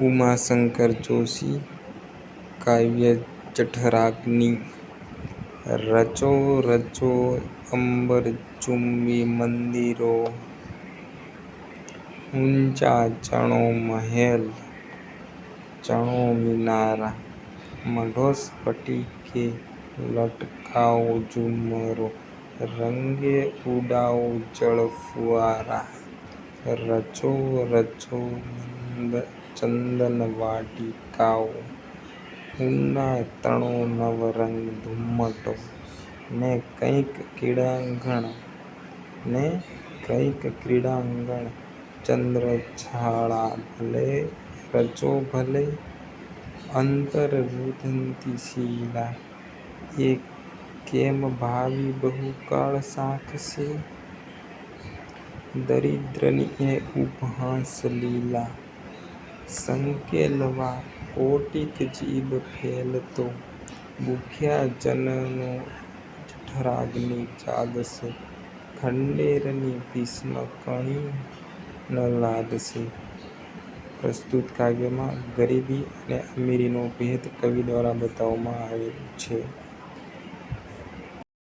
ઉમાશંકર જોશી, કાવ્ય જઠરાગ્નિ, રચો રચો અંબર ચુંબી મંદિરો, ઊંચા ચણો મહેલ, ચણો મિનારા મઢો સ્ફટિકે લટકાવો ઝુમ્મરો રંગે ઉડાવો ફુવારા, રચો રચો ચંદન વાટિકાઓ ઊના તણો નવરંગ ધુમ્મટો, ને કંઈક ક્રીડાંગણ, ને કંઈક ક્રીડાંગણ ચંદ્રછાળા ભલે રચો ભલે અંતર રૂંધતી શીલા, એ કેમ ભાવિ બહુકાળ સાંખશે? દરિદ્રની એ ઉપહાસ લીલા સંકેલવા કોટિક જીભ ફેલતો. ભૂખ્યા જનનો જઠરાગ્નિ જાગશે ખંડેરની ભીષ્મ કણી ન લાદશે. પ્રસ્તુત કાવ્યમાં ગરીબી અને અમીરીનો ભેદ કવિ દ્વારા બતાવવામાં આવેલો છે.